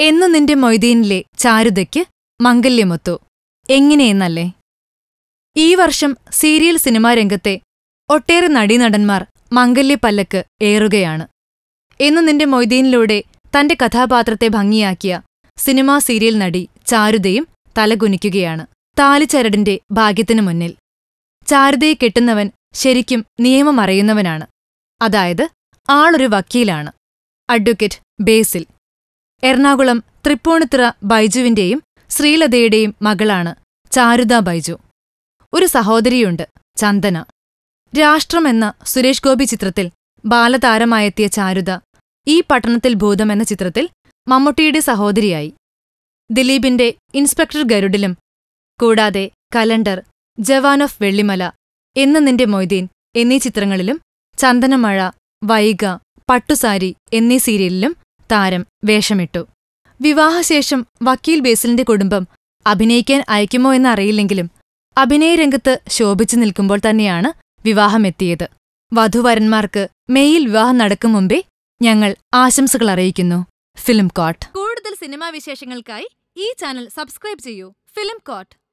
എന്നു നിന്റെ മൊയ്തീനിലെ ചാരുതയ്ക്ക് മംഗല്യമൊത്തു. എങ്ങനെയെന്നല്ലേ? ഈ വർഷം സീരിയൽ സിനിമാ രംഗത്തെ ഒട്ടേറെ നടീനടന്മാർ മംഗല്യപ്പല്ലക്ക് ഏറുകയാണ്. എന്നു നിന്റെ മൊയ്തീനിലൂടെ തന്റെ കഥാപാത്രത്തെ ഭംഗിയാക്കിയ സിനിമാ സീരിയൽ നടി ചാരുതയും തലകുനിക്കുകയാണ് താലിച്ചരടിന്റെ ഭാഗ്യത്തിനു മുന്നിൽ. ചാരുതയെ കെട്ടുന്നവൻ ശരിക്കും നിയമമറിയുന്നവനാണ്. അതായത് ആളൊരു വക്കീലാണ്. അഡ്വക്കേറ്റ് ബേസിൽ. എറണാകുളം തൃപ്പൂണിത്തുറ ബൈജുവിന്റെയും ശ്രീലതയുടെയും മകളാണ് ചാരുത ബൈജു. ഒരു സഹോദരിയുണ്ട് ചന്ദന. രാഷ്ട്രം എന്ന സുരേഷ് ഗോപി ചിത്രത്തിൽ ബാലതാരമായെത്തിയ ചാരുത ഈ പട്ടണത്തിൽ ഭൂതം എന്ന ചിത്രത്തിൽ മമ്മൂട്ടിയുടെ സഹോദരിയായി. ദിലീപിന്റെ ഇൻസ്പെക്ടർ ഗരുഡിലും കൂടാതെ കലണ്ടർ ജവാൻ ഓഫ് വെള്ളിമല എന്ന നിന്റെ മൊയ്തീൻ എന്നീ ചിത്രങ്ങളിലും ചന്ദനമഴ വൈഗ പട്ടുസാരി എന്നീ സീരിയലിലും താരം വേഷമിട്ടു. വിവാഹശേഷം വക്കീൽ ബേസിലിന്റെ കുടുംബം അഭിനയിക്കാൻ അയക്കുമോ എന്നറിയില്ലെങ്കിലും അഭിനയരംഗത്ത് ശോഭിച്ചു നിൽക്കുമ്പോൾ തന്നെയാണ് വിവാഹമെത്തിയത്. വധുവരന്മാർക്ക് മെയ്യിൽ വിവാഹം നടക്കും മുമ്പേ ഞങ്ങൾ ആശംസകൾ അറിയിക്കുന്നു. ഫിലിം കോട്ട്. കൂടുതൽ സിനിമാ വിശേഷങ്ങൾക്കായി ഈ ചാനൽ സബ്സ്ക്രൈബ് ചെയ്യൂ. Film coat.